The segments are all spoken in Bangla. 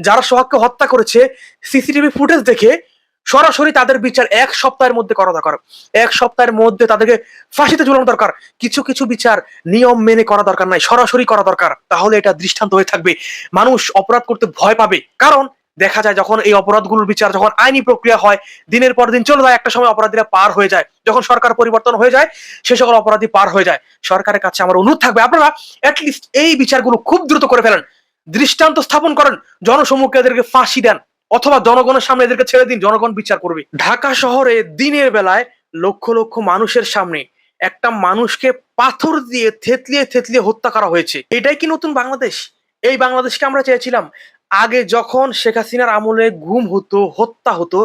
যারা সোহাগকে হত্যা করেছে, সিসিটিভি ফুটেজ দেখে সরাসরি তাদের বিচার এক সপ্তাহের মধ্যে করা দরকার। এক সপ্তাহের মধ্যে তাদেরকে ফাঁসিতে ঝুলানো দরকার। কিছু কিছু বিচার নিয়ম মেনে করা দরকার নাই, সরাসরি করা দরকার। তাহলে এটা দৃষ্টান্ত হয়ে থাকবে। মানুষ অপরাধ করতে ভয় পাবে। কারণ দেখা যায় যখন এই অপরাধগুলোর বিচার যখন আইনি প্রক্রিয়া হয়, দিনের পর দিন চলে যায়, একটা সময় অপরাধীরা পার হয়ে যায়। যখন সরকার পরিবর্তন হয়ে যায়, সে সকল অপরাধী পার হয়ে যায়। সরকারের কাছে আমার অনুরোধ থাকবে, আপনারা অ্যাটলিস্ট এই বিচারগুলো খুব দ্রুত করে ফেলেন। দৃষ্টান্ত স্থাপন করেন, জনসম্মুখে এদেরকে ফাঁসি দেন, অথবা জনগণের সামনে এদেরকে ছেড়ে দিন, জনগণ বিচার করবে। ঢাকা শহরে দিনের বেলায় লক্ষ লক্ষ মানুষের সামনে একটা মানুষকে পাথর দিয়ে থেতলিয়ে থেতলিয়ে হত্যা করা হয়েছে। এটাই কি নতুন বাংলাদেশ? এই বাংলাদেশকে আমরা চেয়েছিলাম, আগে যখন শেখ হাসিনার আমলে গুম হতো, হত্যা হতো,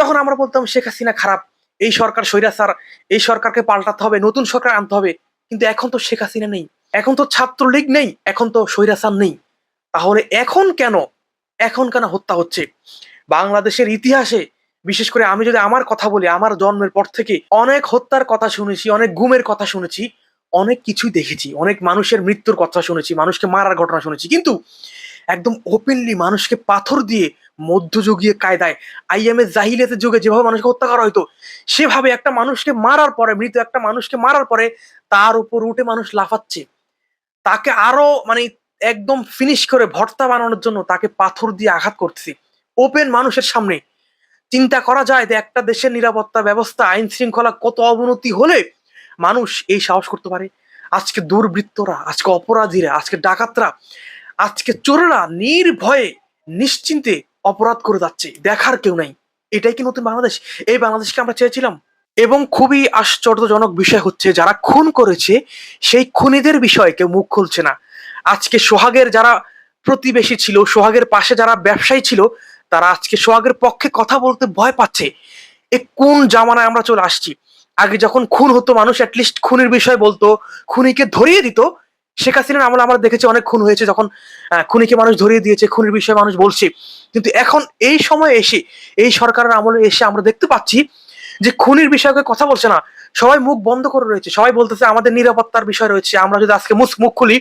তখন আমরা বলতাম, শেখ হাসিনা খারাপ, এই সরকার স্বৈরাচার, এই সরকারকে পাল্টাতে হবে, নতুন সরকার আনতে হবে। কিন্তু এখন তো শেখ হাসিনা নেই, এখন তো ছাত্রলীগ নেই, এখন তো স্বৈরাচার নেই। তাহলে এখন কেন? এখন কেন হত্যা হচ্ছে? বাংলাদেশের ইতিহাসে, বিশেষ করে আমি যদি আমার কথা বলি, আমার জন্মের পর থেকে অনেক হত্যার কথা শুনেছি, অনেক গুমের কথা শুনেছি, অনেক কিছুই দেখেছি, অনেক মানুষের মৃত্যুর কথা শুনেছি, মানুষকে মারার ঘটনা শুনেছি। কিন্তু একদম ওপেনলি মানুষকে পাথর দিয়ে মধ্যযুগীয় কায়দায় আইএমএস জাহিলিয়াতের যুগে যেভাবে মানুষকে হত্যা করা হতো সেভাবে একটা মানুষকে মারার পরে, মৃত একটা মানুষকে মারার পরে তার উপর উঠে মানুষ লাফাচ্ছে। তাকে আরও মানে একদম ফিনিশ করে ভর্তা বানানোর জন্য তাকে পাথর দিয়ে আঘাত করতেছি। ওপেন মানুষের সামনে। চিন্তা করা যায় যে একটা দেশের নিরাপত্তা ব্যবস্থা, আইন শৃঙ্খলা কত অবনতি হলে মানুষ এই সাহস করতে পারে। আজকে দুর্বৃত্তরা, আজকে অপরাধীরা, আজকে ডাকাতরা, আজকে চোরেরা নির্ভয়ে, নিশ্চিন্তে অপরাধ করে যাচ্ছে। দেখার কেউ নাই। এটাই কি নতুন বাংলাদেশ? এই বাংলাদেশকে আমরা চেয়েছিলাম। এবং খুবই আশ্চর্যজনক বিষয় হচ্ছে, যারা খুন করেছে, সেই খুনিদের বিষয়ে কেউ মুখ খুলছে না। আজকে সোহাগের যারা প্রতিবেশী ছিল, সোহাগের পাশে যারা ব্যবসায়ী ছিল, তারা আজকে সোহাগের পক্ষে কথা বলতে ভয় পাচ্ছে। এ কোন জামানায় আমরা চলে আসছি? আগে যখন খুন হতো, মানুষ অ্যাটলিস্ট খুনের বিষয় বলতো, খুনিকে ধরিয়ে দিত। শেখ হাসিনার আমলে আমরা দেখেছি অনেক খুন হয়েছে, যখন খুনিকে মানুষ ধরিয়ে দিয়েছে, খুনের বিষয়ে মানুষ বলছে। কিন্তু এখন এই সময় এসে, এই সরকারের আমলে এসে আমরা দেখতে পাচ্ছি যে খুনির বিষয়ে কথা বলছে না। সবাই মুখ বন্ধ করে রয়েছে। সবাই বলতেছে, আমাদের নিরাপত্তার বিষয় রয়েছে। আমরা যদি আজকে মুখ মুখ খুলি,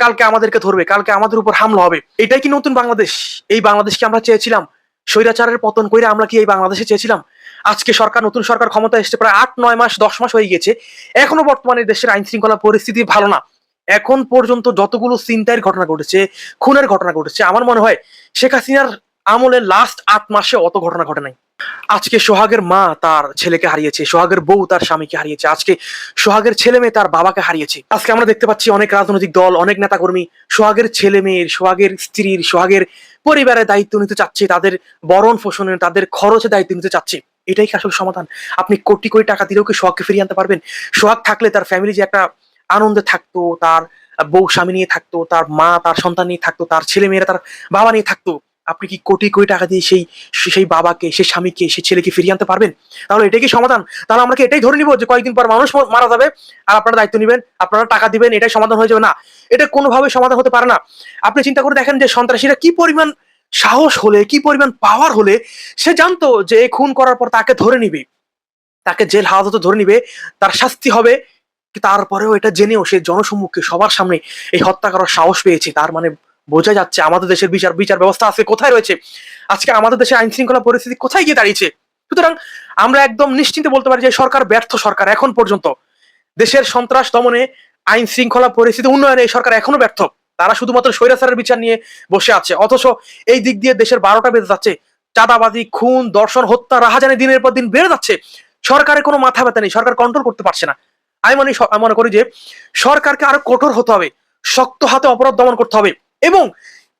কালকে আমাদেরকে ধরবে, কালকে আমাদের উপর হামলা হবে। এটাই কি নতুন বাংলাদেশ? এই বাংলাদেশকে আমরা চেয়েছিলাম। স্বৈরাচারের পতন করে আমরা কি এই বাংলাদেশে চেয়েছিলাম? আজকে সরকার, নতুন সরকার ক্ষমতা এসছে প্রায় আট, নয় মাস, দশ মাস হয়ে গেছে এখনও বর্তমানে দেশের আইন শৃঙ্খলা পরিস্থিতি ভালো না। এখন পর্যন্ত যতগুলো চিন্তায়ের ঘটনা ঘটেছে, খুনের ঘটনা ঘটেছে, আমার মনে হয় শেখ হাসিনার আমলে লাস্ট আট মাসে অত ঘটনা ঘটে নাই। আজকে সোহাগের মা তার ছেলেকে হারিয়েছে, সোহাগের বউ তার স্বামীকে হারিয়েছে, আজকে সোহাগের ছেলে মেয়ে তার বাবাকে হারিয়েছে। আজকে আমরা দেখতে পাচ্ছি অনেক রাজনৈতিক দল, অনেক নেতাকর্মী সোহাগের ছেলে মেয়ের, সোহাগের স্ত্রীর, সোহাগের পরিবারের দায়িত্ব নিতে চাচ্ছে, তাদের বরণ পোষণের, তাদের খরচে দায়িত্ব নিতে চাচ্ছে। এটাই কি আসলে সমাধান? আপনি কোটি কোটি টাকা দিলেও কি সোহাগকে ফিরিয়ে আনতে পারবেন? সোহাগ থাকলে তার ফ্যামিলি যে একটা আনন্দে থাকতো, তার বউ স্বামী নিয়ে থাকতো, তার মা তার সন্তান নিয়ে থাকতো, তার ছেলে মেয়েরা তার বাবা নিয়ে থাকতো আপনি কি কোটি কোটি টাকা দিয়ে সেই সেই বাবাকে, সেই স্বামীকে, সেই ছেলেকে ফিরিয়ে আনতে পারবেন? তাহলে এটাই কি সমাধান? তাহলে আমরা কি এটাই ধরে নিব যে কয়েকদিন পর মানুষ মারা যাবে আর আপনারা দায়িত্ব নেবেন, আপনারা টাকা দিবেন, এটাই সমাধান হয়ে যাবে? না, এটা কোনোভাবে সমাধান হতে পারে না। আপনি চিন্তা করে দেখেন যে সন্ত্রাসীরা কি পরিমাণ সাহস হলে, কি পরিমাণ পাওয়ার হলে সে জানতো যে খুন করার পর তাকে ধরে নিবে। তাকে জেল হাজতে ধরে নিবে, তার শাস্তি হবে। তারপরেও এটা জেনেও সে জনসম্মুখে সবার সামনে এই হত্যা করার সাহস পেয়েছে। তার মানে বোঝা যাচ্ছে আমাদের দেশের বিচার বিচার ব্যবস্থা আজকে কোথায় রয়েছে? আজকে আমাদের দেশের আইন শৃঙ্খলা পরিস্থিতি কোথায় গিয়ে দাঁড়িয়েছে? সুতরাং আমরা একদম নিশ্চিন্তে বলতে পারি যে সরকার ব্যর্থ সরকার এখন পর্যন্ত। দেশের সন্ত্রাস দমনে আইন শৃঙ্খলা পরিস্থিতি উন্নয়নে এই সরকার এখনও ব্যর্থ। তারা শুধুমাত্র স্বৈরাচারের বিচার নিয়ে বসে আছে। অথচ এই দিক দিয়ে দেশের বারোটা বেজে যাচ্ছে। চাঁদাবাজি, খুন, দর্শন, হত্যা, রাহাজানি দিনের পর দিন বেড়ে যাচ্ছে। সরকারের কোনো মাথা ব্যথা নেই। সরকার কন্ট্রোল করতে পারছে না। আমি মনে মনে করি যে সরকারকে আরও কঠোর হতে হবে। শক্ত হাতে অপরাধ দমন করতে হবে। এবং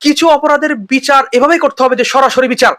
কিছু অপরাধের বিচার এভাবেই করতে হবে যে সরাসরি বিচার।